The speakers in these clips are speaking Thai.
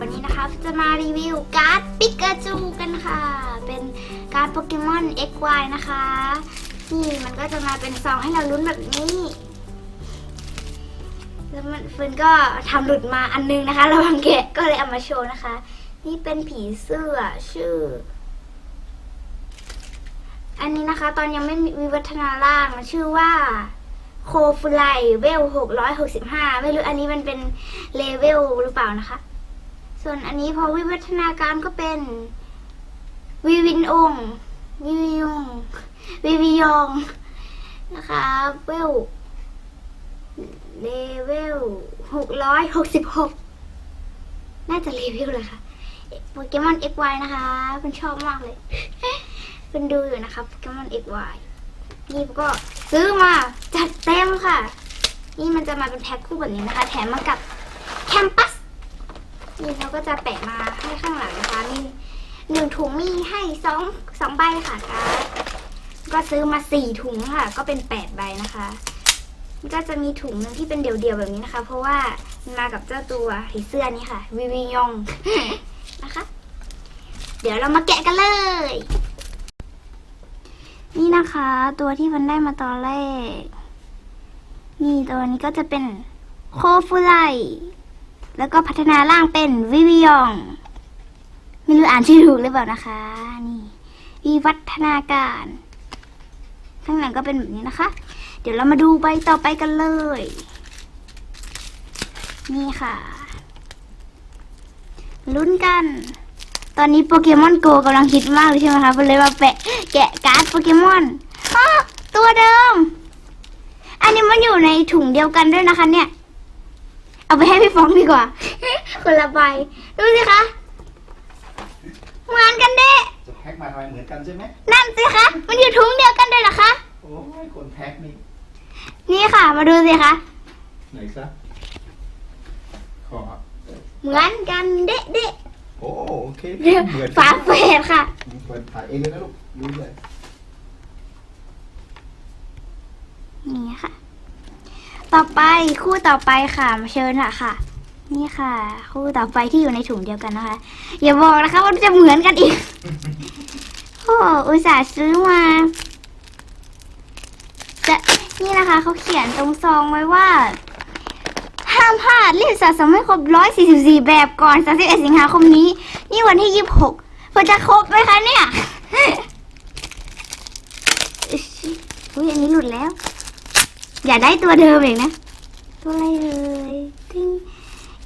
วันนี้นะคะจะมารีวิวการ์ดปิกาจูกันค่ะ เป็นการ์ดโปเกมอน XY นะคะ นี่มันก็จะมาเป็นซองให้เราลุ้นแบบนี้ แล้วมันเฟินก็ทำหลุดมาอันนึงนะคะระวังแกะก็เลยเอามาโชว์นะคะ นี่เป็นผีเสื้อชื่อ อันนี้นะคะ ตอนยังไม่มีวิวัฒนาร่างมันชื่อว่าโคฟูไลเวลหกร้อยหกสิบห้าไม่รู้อันนี้มันเป็นเลเวลหรือเปล่านะคะ ส่วนอันนี้พอวิวัฒนาการก็เป็นวิวินองวิวิยงวิวิยองนะคะเวลเลเวลหกร้อยหกสิบหกน่าจะเลเวเลยค่ะโปเกมอน XY นะคะเป็นชอบมากเลยเป็นดูอยู่นะคะโปเกมอน XY นี่ก็ซื้อมาจัดเต็มค่ะ นี่มันจะมาเป็นแพ็คคู่แบบนี้นะคะ แถมมากับแคมปัส นี่เขาก็จะแปะมาให้ข้างหลังนะคะมีหนึ่งถุงมีให้สองสองใบค่ะการดก็ซื้อมาสี่ถุงค่ะ ก็เป็นแปดใบนะคะก็จะมีถุงหนึ่งที่เป็นเดี่ยวๆแบบนี้นะคะ เพราะว่ามันมากับเจ้าตัวผีเสื้อนี้ค่ะวิวิยองนะคะ เดี๋ยวเรามาแกะกันเลย นี่นะคะ ตัวที่มันได้มาตอนแรก นี่ตัวนี้ก็จะเป็นโคฟูไล แล้วก็พัฒนาร่างเป็นวิวิยอง ไม่รู้อ่านชื่อถูกหรือเปล่านะคะ นี่วิวัฒนาการ ข้างหลังก็เป็นแบบนี้นะคะ เดี๋ยวเรามาดูใบต่อไปกันเลย นี่ค่ะ ลุ้นกัน ตอนนี้โปเกมอนโกกำลังฮิตมากเลยใช่ไหมคะก็เลยมาแปะแกะการ์ดโปเกมอนอ้อตัวเดิม อันนี้มันอยู่ในถุงเดียวกันด้วยนะคะเนี่ย เอาไปให้พี่ฟองดีกว่า คนละใบดูสิคะ เหมือนกันเด้จะแพ็คมาทำไมเหมือนกันใช่ไหมนั่นสิคะ มันอยู่ถุงเดียวกันด้วยนะคะ โอ้ยคนแพ็คนี่นี่ค่ะ มาดูสิคะ ไหนซะขอเหมือนกันเด้เด้โอ้โอเคเดี๋ยวเหมือนฝาเฟดค่ะเปิดถ่ายเองเลยนะลูกดูเลยนี่ค่ะ ต่อไปคู่ต่อไปค่ะมาเชิญค่ะค่ะ นี่ค่ะ คู่ต่อไปที่อยู่ในถุงเดียวกันนะคะ อย่าบอกนะคะว่าจะเหมือนกันอีกโอ้อุตส่าห์ซื้อมาจะนี่นะคะเขาเขียนตรงซองไว้ว่า ห้ามพลาดรีบสะสมให้ครบ 144 แบบก่อน 31 สิงหาคมนี้ นี่วันที่ 26พอจะครบไหมคะเนี่ยอุ้ยอันนี้หลุดแล้ว อยากได้ตัวเดิมเองนะ ตัวอะไรเลยติ้ง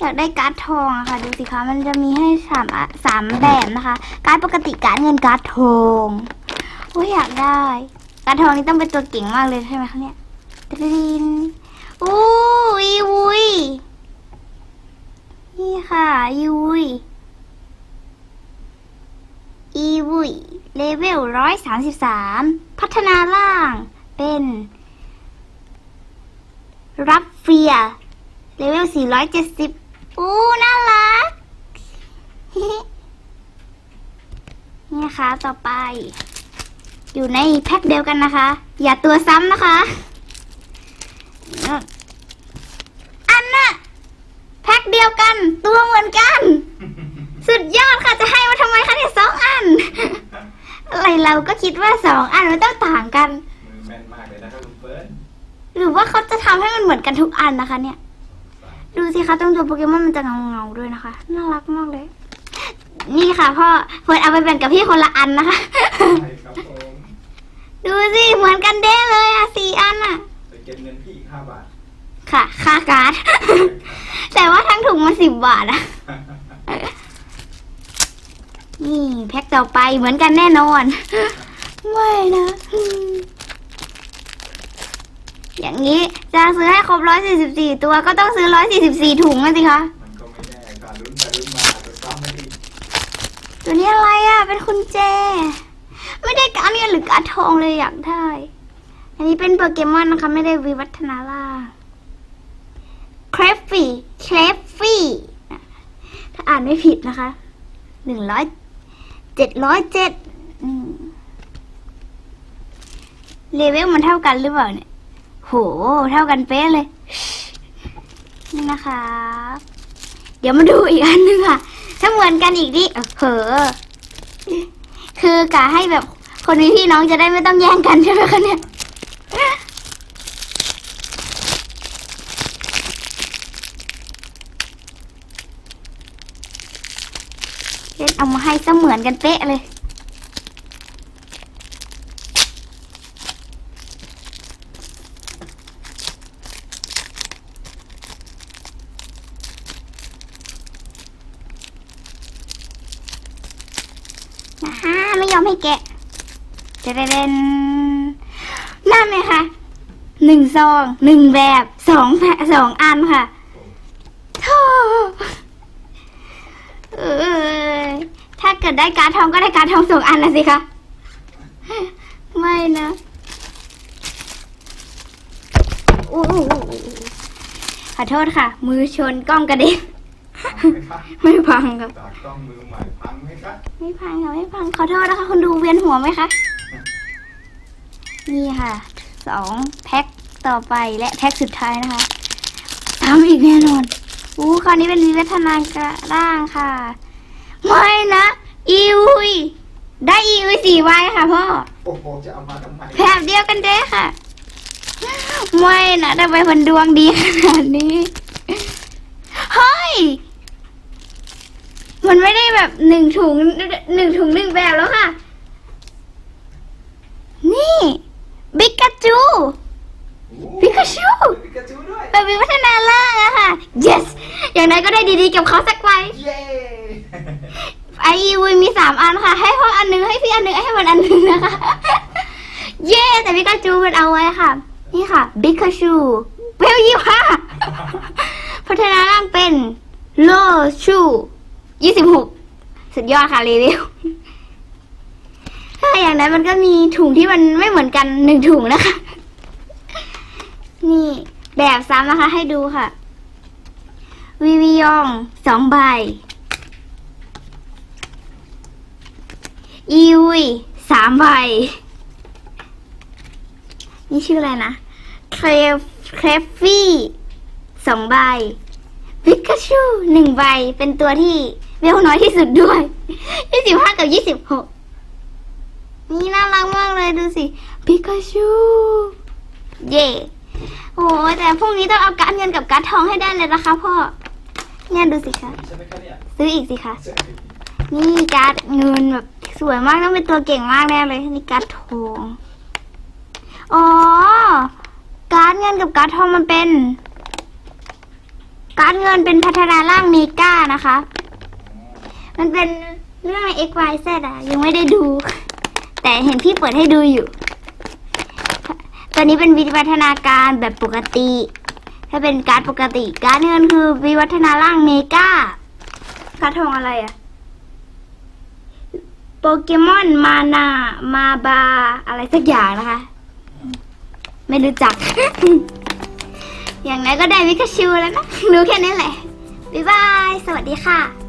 อยากได้การ์ดทองอะค่ะ ดูสิคะมันจะมีให้สามอะสามแบบนะคะ การ์ดปกติการ์ดเงินการ์ดทองโอ้ยอยากได้ การ์ดทองนี่ต้องเป็นตัวเก่งมากเลยใช่ไหมคะเนี่ยตรินอู้อีวุยนี่ค่ะอีวุยอีวุยเลเวลร้อยสามสิบสามพัฒนาล่างเป็น รับเฟียเลเวล 470 อู้น่ารัก นี่นะคะต่อไป อยู่ในแพ็คเดียวกันนะคะ อย่าตัวซ้ำนะคะ อันน่ะ แพ็คเดียวกัน ตัวเหมือนกัน สุดยอดค่ะ จะให้มาทำไมคะเนี่ยสองอัน อะไรเราก็คิดว่าสองอันมันต้องต่างกัน รือว่าเขาจะทำให้มันเหมือนกันทุกอันนะคะ เนี่ย ดูสิคะตรงตัวโปเกมอนมันจะเงาเงาๆด้วยนะคะ น่ารักมากเลย นี่ค่ะพ่อเฟิร์นเอาไปแบ่งกับพี่คนละอันนะคะใช่ครับผมดูสิเหมือนกันเด้เลยอะสี่อันอะจะเก็บเงินพี่อีกห้าบาท ค่ะค่าการ์ดแต่ว่าทั้งถุงมันสิบบาทอะนี่แพ็คต่อไปเหมือนกันแน่นอน ไม่นะ อืมอย่างนี้จะซื้อให้ครบร้อยสี่สิบสี่ตัวก็ต้องซื้อร้อยสี่สิบสี่ถุงนะสิคะ มันก็ไม่แน่การลุ้นไปลุ้นมาจะซ้ำไม่ดีตัวนี้อะไรอะ เป็นคุณแจไม่ได้การ์ดเงินหรือการ์ดทองเลยอยากได้ อันนี้เป็นโปเกมอนนะคะ ไม่ได้วิวัฒนาล่าเครฟฟี่เครฟฟี่ถ้าอ่านไม่ผิดนะคะหนึ่งร้อยเจ็ดร้อยเจ็ดเลเวลมันเท่ากันหรือเปล่าเนี่ย โห เท่ากันเป๊ะเลย นี่นะคะเดี๋ยวมาดูอีกอันหนึงค่ะ ถ้าเหมือนกันอีกดิเผลอคือกะให้แบบคนมีพี่น้องจะได้ไม่ต้องแย่งกันใช่ไหมคะเนี่ยเล่นเอามาให้เสมือนกันเป๊ะเลย นะคะไม่ยอมให้ แกะจะเด่นนั่นไงคะหนึ่งซองหนึ่งแบบสองแผสองอันค่ะโธ่เออถ้าเกิดได้การทองก็ได้การทองสองอันละสิคะไม่นะอู้อู้อู้อู้ขอโทษค่ะ มือชนกล้องกระเด็น ไหมคะไม่พังครับตากล้องมือใหม่พังไหมคะไม่พังค่ะไม่พังขอโทษนะคะคุณดูเวียนหัวไหมคะ นี่ค่ะสองแพ็คต่อไปและแพ็คสุดท้ายนะคะทำอีกแน่นอนอู้คราวนี้เป็นวิวัฒนากระร่างค่ะ ไม่นะ อีอุยได้อีอุยสี่ใบค่ะพ่อ โอ้โหจะเอามาทำไมแบบเดียวกันเด้ค่ะ ไม่นะทำไมมันดวงดีขนาดนี้ เฮ้ย มันไม่ได้แบบหนึ่งถุงหนึ่งถุงหนึ่งแบบแล้วค่ะ นี่บิกาจูปิกาชูปิกาจูด้วยแบบวิวัฒนาล่างอะค่ะ yes อย่างน้อยก็ได้ดีๆกับเขาสักใบเย้ไอวีมีสามอันค่ะ ให้พ่ออันหนึงให้พี่อันหนึงให้มันอันหนึงนะคะ เย้แต่ปิกาจูมันเอาไว้ค่ะ นี่ค่ะบิกาชูเวลยี่ห้าพัฒนาร่างเป็นโลชู ยี่สิบหกสุดยอดค่ะรีวิวถ้าอย่างนั้นมันก็มีถุงที่มันไม่เหมือนกันหนึ่งถุงนะคะ นี่แบบซ้ำนะคะ ให้ดูค่ะ วิวิยองสองใบ อีวีสามใบ นี่ชื่ออะไรนะ เครฟเครฟฟี่สองใบปิกาชูหนึ่งใบเป็นตัวที่ เวลน้อยที่สุดด้วยยี่สิบห้ากับยี่สิบหกนี่น่ารักมากเลยดูสิปิกาชูเย่โอ้แต่พรุ่งนี้ต้องเอาการดเงินกับการดทองให้ได้เลยนะคะพ่อเนี่ยดูสิคะซื้ออีกสิคะนี่การ์ดเงินแบบสวยมากต้องเป็นตัวเก่งมากแน่เลยนี่การ์ดทองอ๋อการ์ดเงินกับการ์ดทองมันเป็น การ์ดเงินเป็นพัฒนาร่างเมก้านะคะ มันเป็นเรื่อง X Y Z อะยังไม่ได้ดู แต่เห็นพี่เปิดให้ดูอยู่ตัวนี้เป็นวิวัฒนาการแบบปกติ ถ้าเป็นการปกติ การเงินคือวิวัฒนาร่างเมกาการทองอะไรอะโปเกมอนมานามาบา อะไรสักอย่างนะคะ ไม่รู้จัก อย่างนั้นก็ได้วิกาชูแล้วนะ รู้แค่นี้แหละ บ๊ายบาย สวัสดีค่ะ